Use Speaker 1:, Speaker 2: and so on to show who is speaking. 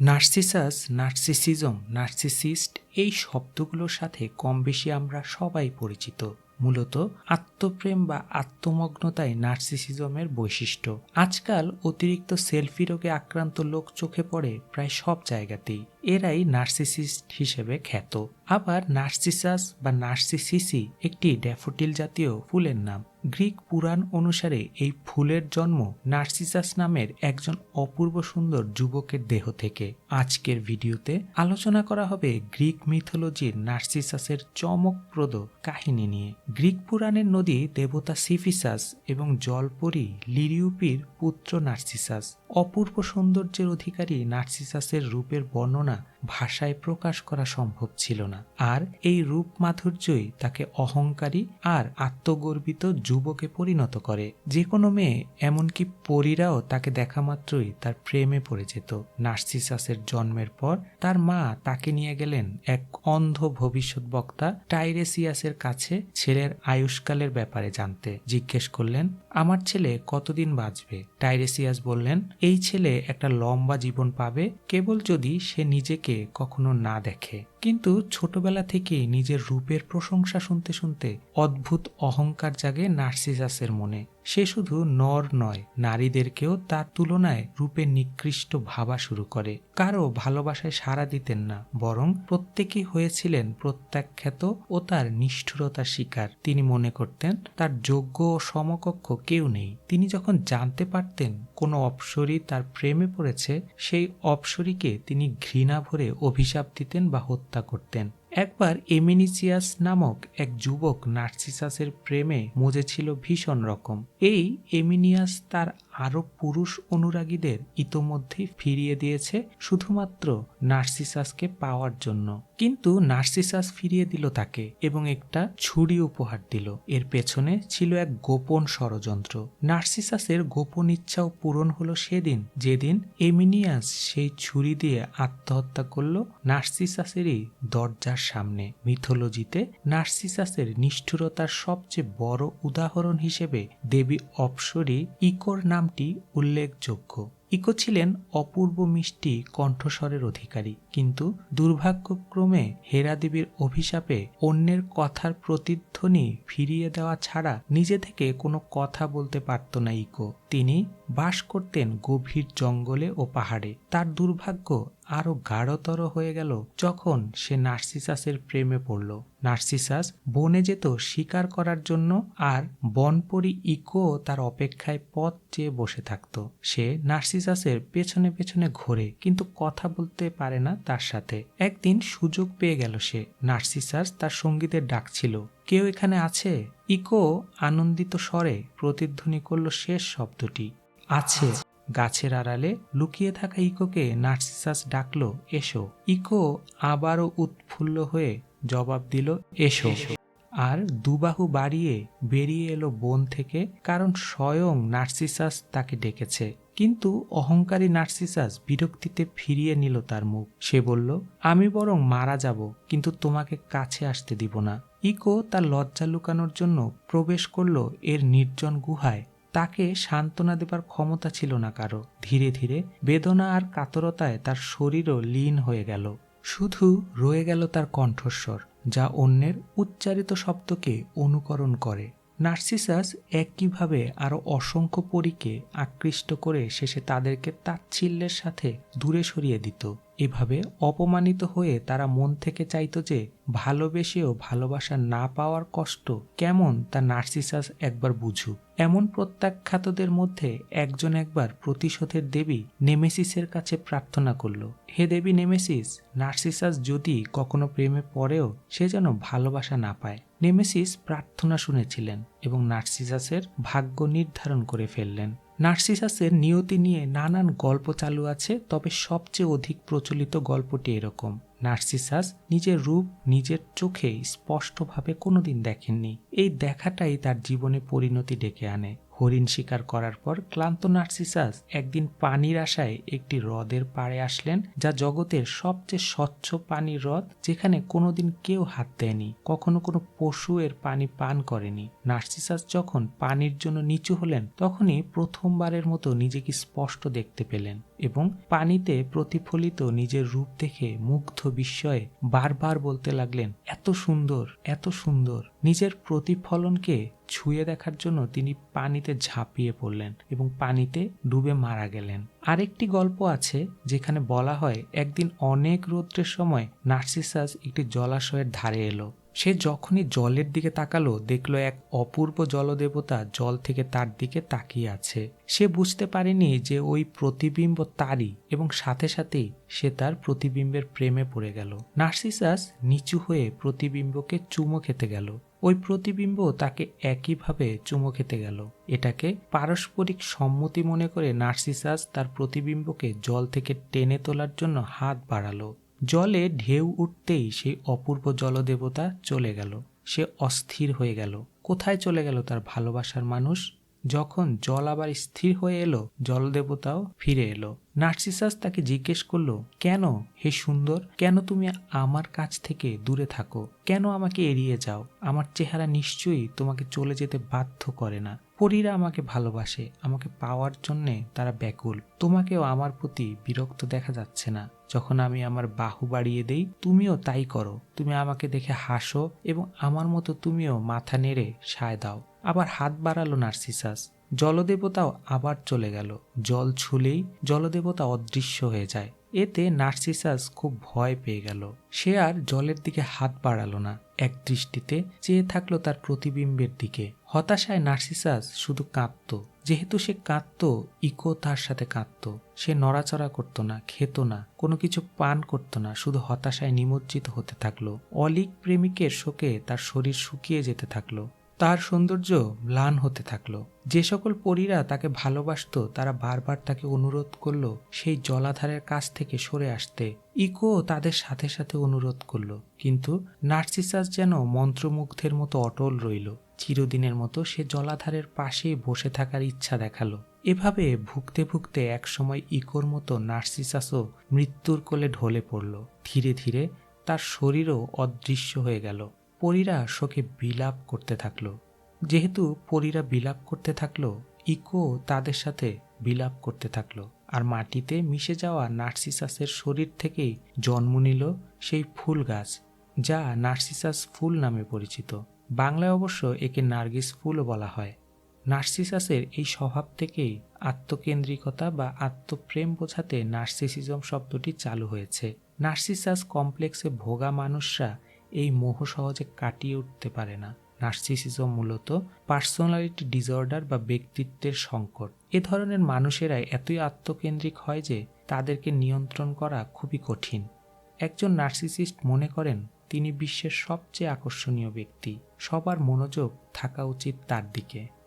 Speaker 1: Narcissus, narcissism, narcissist এই শব্দগুলোর সাথে কম বেশি আমরা সবাই পরিচিত। মূলত আত্মপ্রেম বা আত্মমগ্নতাই নার্সিসিজমের বৈশিষ্ট্য। আজকাল অতিরিক্ত সেলফি রোগে আক্রান্ত লোক চোখে পড়ে প্রায় সব জায়গাতেই। এরাই নার্সিসিস্ট হিসেবে খ্যাত। আবার নার্সিসাস বা নার্সিসিসি একটি ড্যাফোটিল জাতীয় ফুলের নাম। গ্রিক পুরাণ অনুসারে এই ফুলের জন্ম নার্সিসাস নামের একজন অপূর্ব সুন্দর যুবকের দেহ থেকে। আজকের ভিডিওতে আলোচনা করা হবে গ্রিক মিথোলজির নার্সিসাসের চমকপ্রদ কাহিনী নিয়ে। গ্রিক পুরাণের নদী দেবতা সিফিসাস এবং জলপরী লিরিউপির পুত্র নার্সিসাস। অপূর্ব সৌন্দর্যের অধিকারী নার্সিসাসের রূপের বর্ণনা ভাষায় প্রকাশ করা সম্ভব ছিল না। আর এই রূপ মাধুর্যই তাকে অহংকারী আর আত্মগর্বিত যুবকে পরিণত করে। যে কোনো মেয়ে, এমনকি পরীরাও তাকে দেখা মাত্রই তার প্রেমে পড়ে যেত। নার্সিসাসের জন্মের পর তার মা তাকে নিয়ে গেলেন এক অন্ধ ভবিষ্যৎ বক্তা টাইরেসিয়াসের কাছে ছেলের আয়ুষ্কালের ব্যাপারে জানতে। জিজ্ঞেস করলেন আমার ছেলে কতদিন বাঁচবে? টাইরেসিয়াস বললেন, এই ছেলে একটা লম্বা জীবন পাবে, কেবল যদি সে নিজেকে কখনো না দেখে। কিন্তু ছোটবেলা থেকেই নিজের রূপের প্রশংসা শুনতে শুনতে অদ্ভুত অহংকার জাগে নার্সিসাসের মনে। সে শুধু নর নয়, নারীদেরকেও তার তুলনায় রূপে নিকৃষ্ট ভাবা শুরু করে। কারও ভালোবাসায় সাড়া দিতেন না, বরং প্রত্যেকেই হয়েছিলেন প্রত্যাখ্যাত ও তার নিষ্ঠুরতার শিকার। তিনি মনে করতেন, তার যোগ্য ও সমকক্ষ কেউ নেই। তিনি যখন জানতে পারতেন কোনো অপসরী তার প্রেমে পড়েছে, সেই অপসরীকে তিনি ঘৃণা ভরে অভিশাপ দিতেন বা হত্যা করতেন। একবার এমিনিসিয়াস নামক এক যুবক নার্সিসাসের প্রেমে মজেছিল ভীষণ রকম। এই এমিনিয়াস তার আরও পুরুষ অনুরাগীদের ইতোমধ্যেই ফিরিয়ে দিয়েছে শুধুমাত্র নার্সিসাসকে পাওয়ার জন্য। কিন্তু নার্সিসাস ফিরিয়ে দিল তাকে এবং একটা ছুরি উপহার দিল। এর পেছনে ছিল এক গোপন ষড়যন্ত্র। নার্সিসাসের গোপন ইচ্ছাও পূরণ হলো সেদিন। যেদিন এমিনিয়াস সেই ছুরি দিয়ে আত্মহত্যা করল, নার্সিসাসেরই দরজার সামনে মিথোলজিতে নার্সিসাসের নিষ্ঠুরতার সবচেয়ে বড় উদাহরণ হিসেবে দেবী অপসরী ইকোর নামটি উল্লেখযোগ্য। ইকো ছিলেন অপূর্ব মিষ্টি কণ্ঠস্বরের অধিকারী, কিন্তু দুর্ভাগ্যক্রমে হেরা দেবীর অভিশাপে অন্যের কথার প্রতিধ্বনি ফিরিয়ে দেওয়া ছাড়া নিজে থেকে কোনো কথা বলতে পারত না ইকো। তিনি বাস করতেন গভীর জঙ্গলে ও পাহাড়ে। তার দুর্ভাগ্য আরও গাঢ়তর হয়ে গেল যখন সে নার্সিসাসের প্রেমে পড়ল। নার্সিসাস বনে যেত শিকার করার জন্য আর বনপরি ইকো তার অপেক্ষায় পথ চেয়ে বসে থাকত। সে নার্সিসাসের পেছনে পেছনে ঘোরে, কিন্তু কথা বলতে পারে না তার সাথে। একদিন সুযোগ পেয়ে গেল সে। নার্সিসাস তার সঙ্গীদের ডাকছিল। কেউ এখানে আছে? ইকো আনন্দিত স্বরে প্রতিধ্বনি করল শেষ শব্দটি। আছে। গাছের আড়ালে লুকিয়ে থাকা ইকোকে নার্সিসাস ডাকলো, এসো। ইকো আবারও উৎফুল্ল হয়ে জবাব দিল, এসো। আর দুবাহু বাড়িয়ে বেরিয়ে এলো বন থেকে, কারণ স্বয়ং নার্সিসাস তাকে ডেকেছে। কিন্তু অহংকারী নার্সিসাস বিরক্তিতে ফিরিয়ে নিল তার মুখ। সে বলল, আমি বরং মারা যাব, কিন্তু তোমাকে কাছে আসতে দিব না। ইকো তার লজ্জা লুকানোর জন্য প্রবেশ করল এর নির্জন গুহায়। তাকে সান্ত্বনা দেবার ক্ষমতা ছিল না কারও। ধীরে ধীরে বেদনা আর কাতরতায় তার শরীরও লীন হয়ে গেল। শুধু রয়ে গেল তার কণ্ঠস্বর, যা অন্যের উচ্চারিত শব্দকে অনুকরণ করে। নার্সিসাস একইভাবে আরও অসংখ্য পরীকে আকৃষ্ট করে শেষে তাদেরকে তাচ্ছিল্যের সাথে দূরে সরিয়ে দিত। এভাবে অপমানিত হয়ে তারা মন থেকে চাইতো যে ভালোবেসেও ভালোবাসা না পাওয়ার কষ্ট কেমন তা নার্সিসাস একবার বুঝুক। এমন প্রত্যাখ্যাতদের মধ্যে একজন একবার প্রতিশোধের দেবী নেমেসিসের কাছে প্রার্থনা করল, হে দেবী নেমেসিস, নার্সিসাস যদি কখনো প্রেমে পড়েও সে যেন ভালোবাসা না পায়। নেমেসিস প্রার্থনা শুনেছিলেন এবং নার্সিসাসের ভাগ্য নির্ধারণ করে ফেললেন। নার্সিসাসের নিয়তি নিয়ে নানান গল্প চালু আছে, তবে সবচেয়ে অধিক প্রচলিত গল্পটি এরকম। নার্সিসাস নিজের রূপ, নিজের চোখে স্পষ্টভাবে কোনোদিন দেখেননি। এই দেখাটাই তার জীবনে পরিণতি ডেকে আনে। হরিণ শিকার করার পর ক্লান্ত নার্সিসাস একদিন পানির আশায় একটি হ্রদের পাড়ে আসলেন, যা জগতের সবচেয়ে স্বচ্ছ পানির হ্রদ, যেখানে কোনোদিন কেউ হাত দেয়নি, কখনো কোনো পশু এর পানি পান করেনি। নার্সিসাস যখন পানির জন্য নিচু হলেন, তখনই প্রথমবারের মতো নিজেকে স্পষ্ট দেখতে পেলেন এবং পানিতে প্রতিফলিত নিজের রূপ দেখে মুগ্ধ বিস্ময়ে বারবার বলতে লাগলেন, এত সুন্দর এত সুন্দর। নিজের প্রতিফলনকে ছুঁয়ে দেখার জন্য তিনি পানিতে ঝাঁপিয়ে পড়লেন এবং পানিতে ডুবে মারা গেলেন। আরেকটি গল্প আছে যেখানে বলা হয়, একদিন অনেক রৌদ্রের সময় নার্সিসাস একটি জলাশয়ের ধারে এলো। সে যখনই জলের দিকে তাকালো, দেখল এক অপূর্ব জলদেবতা জল থেকে তার দিকে তাকিয়ে আছে। সে বুঝতে পারেনি যে ওই প্রতিবিম্ব তারই এবং সাথে সাথেই সে তার প্রতিবিম্বের প্রেমে পড়ে গেল। নার্সিসাস নিচু হয়ে প্রতিবিম্বকে চুমো খেতে গেল। ওই প্রতিবিম্ব তাকে একইভাবে চুমো খেতে গেল। এটাকে পারস্পরিক সম্মতি মনে করে নার্সিসাস তার প্রতিবিম্বকে জল থেকে টেনে তোলার জন্য হাত বাড়ালো। জলে ঢেউ উঠতেই সেই অপূর্ব জলদেবতা চলে গেল। সে অস্থির হয়ে গেল। কোথায় চলে গেল তার ভালোবাসার মানুষ? যখন জল আবার স্থির হয়ে এলো, জলদেবতাও ফিরে এলো। নার্সিসাস তাকে জিজ্ঞেস করল, কেন হে সুন্দর, কেন তুমি আমার কাছ থেকে দূরে থাকো? কেন আমাকে এড়িয়ে যাও? আমার চেহারা নিশ্চয়ই তোমাকে চলে যেতে বাধ্য করে না। পরীরা আমাকে ভালোবাসে, আমাকে পাওয়ার জন্যে তারা ব্যাকুল। তোমাকেও আমার প্রতি বিরক্ত দেখা যাচ্ছে না। যখন আমি আমার বাহু বাড়িয়ে দেই, তুমিও তাই করো। তুমি আমাকে দেখে হাসো এবং আমার মতো তুমিও মাথা নেড়ে সায় দাও। আবার হাত বাড়ালো নার্সিসাস। জলদেবতাও আবার চলে গেল। জল ছুলেই জলদেবতা অদৃশ্য হয়ে যায়। এতে নার্সিসাস খুব ভয় পেয়ে গেল। সে আর জলের দিকে হাত বাড়ালো না। এক দৃষ্টিতে চেয়ে থাকল তার প্রতিবিম্বের দিকে। হতাশায় নার্সিসাস শুধু কাঁদত। যেহেতু সে কাঁদত, ইকো তার সাথে কাঁদত। সে নড়াচড়া করত না, খেত না, কোনো কিছু পান করত না, শুধু হতাশায় নিমজ্জিত হতে থাকল। অলিক প্রেমিকের শোকে তার শরীর শুকিয়ে যেতে থাকল। তার সৌন্দর্য ম্লান হতে থাকল। যে সকল পরীরা তাকে ভালোবাসত, তারা বারবার তাকে অনুরোধ করল সেই জলাধারের কাছ থেকে সরে আসতে। ইকো তাদের সাথে সাথে অনুরোধ করল। কিন্তু নার্সিসাস যেন মন্ত্রমুগ্ধের মতো অটল রইল। চিরদিনের মতো সে জলাধারের পাশেই বসে থাকার ইচ্ছা দেখাল। এভাবে ভুগতে ভুগতে একসময় ইকোর মতো নার্সিসাসও মৃত্যুর কোলে ঢলে পড়ল। ধীরে ধীরে তার শরীরও অদৃশ্য হয়ে গেল। পরীরা শোকে বিলাপ করতে থাকল। যেহেতু পরীরা বিলাপ করতে থাকল, ইকো তাদের সাথে বিলাপ করতে থাকল। আর মাটিতে মিশে যাওয়া নার্সিসাসের শরীর থেকেই জন্ম নিল সেই ফুল গাছ, যা নার্সিসাস ফুল নামে পরিচিত। বাংলায় অবশ্য একে নার্গিস ফুলও বলা হয়। নার্সিসাসের এই স্বভাব থেকেই আত্মকেন্দ্রিকতা বা আত্মপ্রেম বোঝাতে নার্সিসিজম শব্দটি চালু হয়েছে। নার্সিসাস কমপ্লেক্সে ভোগা মানুষরা এই মোহ সহজে কাটিয়ে উঠতে পারে না। নার্সিসিজম মূলত পার্সোনালিটি ডিসঅর্ডার বা ব্যক্তিত্বের সংকট। এ ধরনের মানুষেরাই এতই আত্মকেন্দ্রিক হয় যে তাদেরকে নিয়ন্ত্রণ করা খুবই কঠিন। একজন নার্সিসিস্ট মনে করেন, তিনি বিশ্বের সবচেয়ে আকর্ষণীয় ব্যক্তি। সবার মনোযোগ থাকা উচিত তার দিকে।